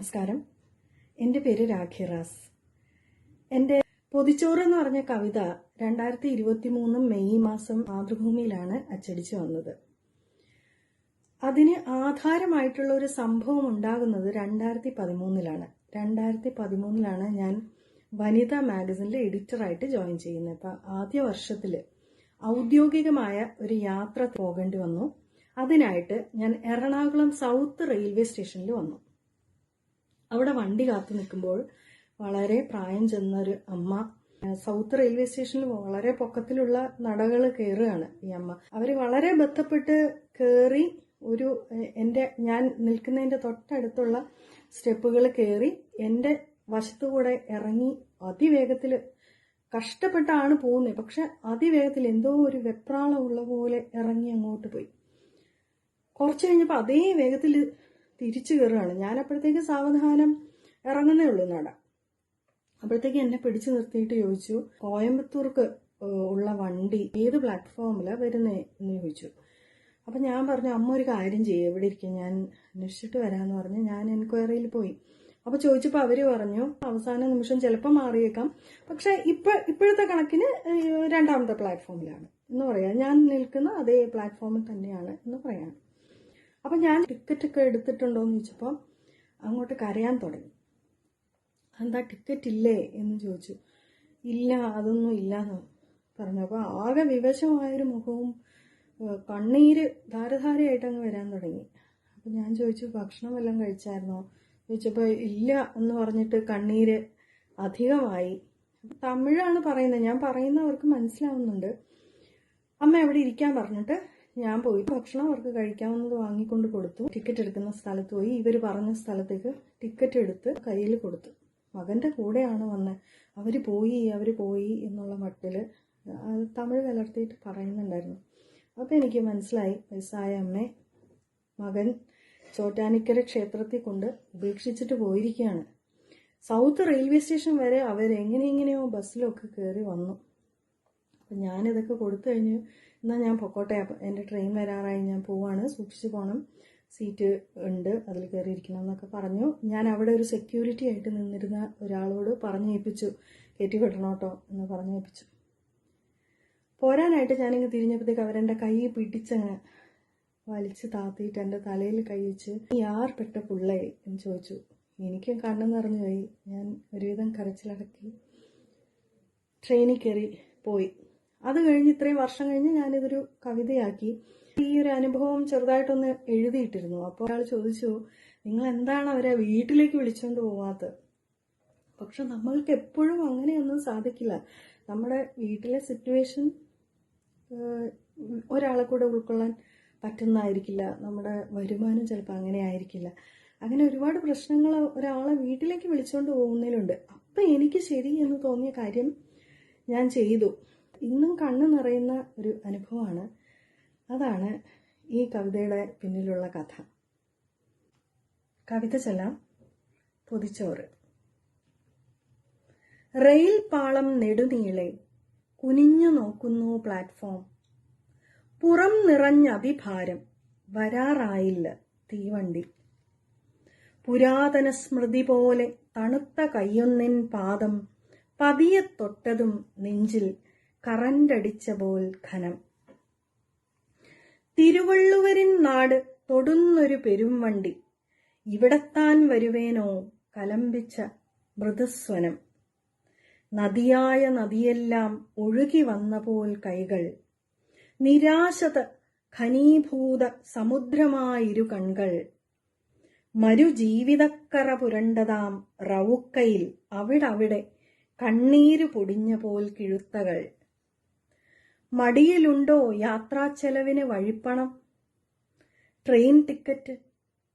നമസ്കാരം. എന്റെ പേര് രാഖി റാസ്. എന്റെ പൊതിച്ചോറ് എന്ന് പറഞ്ഞ കവിത രണ്ടായിരത്തി ഇരുപത്തി മൂന്ന് മെയ് മാസം മാതൃഭൂമിയിലാണ് അച്ചടിച്ചു വന്നത്. അതിന് ആധാരമായിട്ടുള്ള ഒരു സംഭവം ഉണ്ടാകുന്നത് രണ്ടായിരത്തി പതിമൂന്നിലാണ് രണ്ടായിരത്തി പതിമൂന്നിലാണ് ഞാൻ വനിത മാഗസിനിൽ എഡിറ്ററായിട്ട് ജോയിൻ ചെയ്യുന്നത്. അപ്പം ആദ്യ വർഷത്തിൽ ഔദ്യോഗികമായ ഒരു യാത്ര പോകേണ്ടി വന്നു. അതിനായിട്ട് ഞാൻ എറണാകുളം സൗത്ത് റെയിൽവേ സ്റ്റേഷനിൽ വന്നു. അവിടെ വണ്ടി കാത്തു നിൽക്കുമ്പോൾ വളരെ പ്രായം ചെന്ന ഒരു അമ്മ സൗത്ത് റെയിൽവേ സ്റ്റേഷനിൽ വളരെ പൊക്കത്തിലുള്ള നടകൾ കയറുകയാണ് ഈ അമ്മ. അവർ വളരെ ബന്ധപ്പെട്ട് കയറി ഒരു എന്റെ ഞാൻ നിൽക്കുന്നതിന്റെ തൊട്ടടുത്തുള്ള സ്റ്റെപ്പുകൾ കയറി എന്റെ വശത്തുകൂടെ ഇറങ്ങി അതിവേഗത്തിൽ കഷ്ടപ്പെട്ടാണ് പോകുന്നത്. പക്ഷെ അതിവേഗത്തിൽ എന്തോ ഒരു വെപ്രാളം ഉള്ള പോലെ ഇറങ്ങി അങ്ങോട്ട് പോയി. കുറച്ച് കഴിഞ്ഞപ്പോൾ അതേ വേഗത്തിൽ തിരിച്ചു കയറുകയാണ്. ഞാൻ അപ്പോഴത്തേക്ക് സാവധാനം ഇറങ്ങുന്നേ ഉള്ളൂ നട. അപ്പോഴത്തേക്ക് എന്നെ പിടിച്ചു നിർത്തിയിട്ട് ചോദിച്ചു കോയമ്പത്തൂർക്ക് ഉള്ള വണ്ടി ഏത് പ്ലാറ്റ്ഫോമിലാണ് വരുന്നേ? എന്ന് ചോദിച്ചു. അപ്പം ഞാൻ പറഞ്ഞു അമ്മ ഒരു കാര്യം ചെയ്യും എവിടെ ഇരിക്കും? ഞാൻ അന്വേഷിച്ചിട്ട് വരാമെന്ന് പറഞ്ഞ്. ഞാൻ എൻക്വയറിയിൽ പോയി. അപ്പോൾ ചോദിച്ചപ്പോൾ അവർ പറഞ്ഞു അവസാന നിമിഷം ചിലപ്പോൾ മാറിയേക്കാം. പക്ഷേ ഇപ്പോൾ ഇപ്പോഴത്തെ കണക്കിന് രണ്ടാമത്തെ പ്ലാറ്റ്ഫോമിലാണ്. എന്ന് പറയാം. ഞാൻ നിൽക്കുന്ന അതേ പ്ലാറ്റ്ഫോമിൽ തന്നെയാണ് എന്ന് പറയാം. അപ്പം ഞാൻ ടിക്കറ്റ് ഒക്കെ എടുത്തിട്ടുണ്ടോ എന്ന് ചോദിച്ചപ്പോൾ അങ്ങോട്ട് കരയാൻ തുടങ്ങി. എന്താ ടിക്കറ്റ് ഇല്ലേ? എന്ന് ചോദിച്ചു. ഇല്ല അതൊന്നും ഇല്ല എന്ന് പറഞ്ഞു. അപ്പോൾ ആകെ വിവശമായൊരു മുഖവും കണ്ണീര് ധാരധാരയായിട്ട് അങ്ങ് വരാൻ തുടങ്ങി. അപ്പം ഞാൻ ചോദിച്ചു ഭക്ഷണം വല്ലതും കഴിച്ചായിരുന്നോ? ചോദിച്ചപ്പോൾ ഇല്ല എന്ന് പറഞ്ഞിട്ട് കണ്ണീര് അധികമായി. തമിഴാണ് പറയുന്നത്. ഞാൻ പറയുന്നവർക്ക് മനസ്സിലാവുന്നുണ്ട്. അമ്മ എവിടെ ഇരിക്കാൻ പറഞ്ഞിട്ട് ഞാൻ പോയി. ഭക്ഷണം അവർക്ക് കഴിക്കാവുന്നത് വാങ്ങിക്കൊണ്ട് കൊടുത്തു. ടിക്കറ്റ് എടുക്കുന്ന സ്ഥലത്ത് പോയി. ഇവർ പറഞ്ഞ സ്ഥലത്തേക്ക് ടിക്കറ്റ് എടുത്ത് കയ്യിൽ കൊടുത്തു. മകന്റെ കൂടെയാണ് വന്നത് അവർ പോയി അവർ പോയി എന്നുള്ള മട്ടിൽ തമിഴ് കലർത്തിയിട്ട് പറയുന്നുണ്ടായിരുന്നു. അപ്പോൾ എനിക്ക് മനസ്സിലായി വയസ്സായ അമ്മേ മകൻ ചോറ്റാനിക്കര ക്ഷേത്രത്തിൽ കൊണ്ട് ഉപേക്ഷിച്ചിട്ട് പോയിരിക്കുകയാണ്. സൗത്ത് റെയിൽവേ സ്റ്റേഷൻ വരെ അവരെങ്ങനെ എങ്ങനെയോ ബസ്സിലൊക്കെ കയറി വന്നു. അപ്പം ഞാനിതൊക്കെ കൊടുത്തു കഴിഞ്ഞ് എന്നാൽ ഞാൻ പൊക്കോട്ടെ. അപ്പം എന്റെ ട്രെയിൻ വരാറായി. ഞാൻ പോവാണ്. സൂക്ഷിച്ച് പോകണം സീറ്റ് ഉണ്ട്. അതിൽ കയറിയിരിക്കണം എന്നൊക്കെ പറഞ്ഞു. ഞാൻ അവിടെ ഒരു സെക്യൂരിറ്റി ആയിട്ട് നിന്നിരുന്ന ഒരാളോട് പറഞ്ഞേൽപ്പിച്ചു കയറ്റി വിടണം കേട്ടോ എന്ന് പറഞ്ഞേൽപ്പിച്ചു പോരാനായിട്ട് ഞാനിങ്ങ് തിരിഞ്ഞപ്പോഴത്തേക്ക് അവരെന്റെ കൈ പിടിച്ചങ്ങ് വലിച്ച് താത്തിയിട്ട് എന്റെ തലയിൽ കൈ വെച്ച് നീ ആർ പെട്ട പിള്ളേ? എന്ന് ചോദിച്ചു. എനിക്കും കണ്ണു നിറഞ്ഞുപോയി ഞാൻ ഒരുവിധം കരച്ചിലടക്കി ട്രെയിനിൽ കയറി പോയി. അത് കഴിഞ്ഞ് ഇത്രയും വർഷം കഴിഞ്ഞ് ഞാനിതൊരു കവിതയാക്കി. ഈ ഒരു അനുഭവം ചെറുതായിട്ടൊന്ന് എഴുതിയിട്ടിരുന്നു. അപ്പോൾ ഒരാൾ ചോദിച്ചു നിങ്ങൾ എന്താണ് അവരെ വീട്ടിലേക്ക് വിളിച്ചുകൊണ്ട് പോവാത്തത് പക്ഷെ നമ്മൾക്ക് എപ്പോഴും അങ്ങനെയൊന്നും സാധിക്കില്ല. നമ്മുടെ വീട്ടിലെ സിറ്റുവേഷൻ ഒരാളെ കൂടെ ഉൾക്കൊള്ളാൻ പറ്റുന്നതായിരിക്കില്ല. നമ്മുടെ വരുമാനം ചിലപ്പോൾ അങ്ങനെ ആയിരിക്കില്ല. അങ്ങനെ ഒരുപാട് പ്രശ്നങ്ങൾ ഒരാളെ വീട്ടിലേക്ക് വിളിച്ചുകൊണ്ട് പോകുന്നതിലുണ്ട്. അപ്പം എനിക്ക് ശരി എന്ന് തോന്നിയ കാര്യം ഞാൻ ചെയ്തു. ഇന്നും കണ്ണു നിറയുന്ന ഒരു അനുഭവമാണ്. അതാണ് ഈ കവിതയുടെ പിന്നിലുള്ള കഥ. കവിത ചെല്ലാം പൊതിച്ചോറ്. റെയിൽ പാളം നെടുനീളെ കുനിഞ്ഞു നോക്കുന്നു പ്ലാറ്റ്ഫോം. പുറം നിറഞ്ഞ അഭിഭാരം വരാറായില്ല തീവണ്ടി. പുരാതന സ്മൃതി പോലെ തണുത്ത കയ്യൊന്നിൻ പാദം പതിയെ തൊട്ടതും നെഞ്ചിൽ കറണ്ടടിച്ച പോൽ ഘനം തിരുവള്ളുവരിൻ നാട് തൊടുന്നൊരു പെരുംവണ്ടി ഇവിടെത്താൻ വരുവേനോ കലമ്പിച്ച മൃദുസ്വനം. നദിയായ നദിയെല്ലാം ഒഴുകി വന്ന പോൽ കൈകൾ. നിരാശത ഖനീഭൂത സമുദ്രമായിരു കൺകൾ. മരുജീവിതക്കറ പുരണ്ടതാം റവുക്കയിൽ അവിടവിടെ കണ്ണീരു പൊടിഞ്ഞ പോൽ കിഴുത്തകൾ. മടിയിലുണ്ടോ യാത്രാച്ചെലവിന് വഴിപ്പണം? ട്രെയിൻ ടിക്കറ്റ്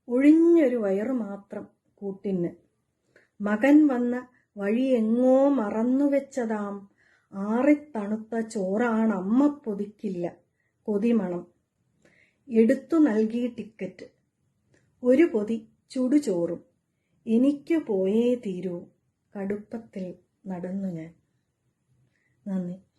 ഒഴിഞ്ഞൊരു വയറ് മാത്രം കൂട്ടിന്. മകൻ വന്ന വഴിയെങ്ങോ മറന്നുവെച്ചതാം ആറിത്തണുത്ത അമ്മ പൊതിക്കില്ല കൊതിമണം. എടുത്തു നൽകി ടിക്കറ്റ്. ഒരു പൊതി ചുടുചോറും. എനിക്ക് പോയേ തീരൂ. കടുപ്പത്തിൽ നടന്നു ഞാൻ. നന്ദി.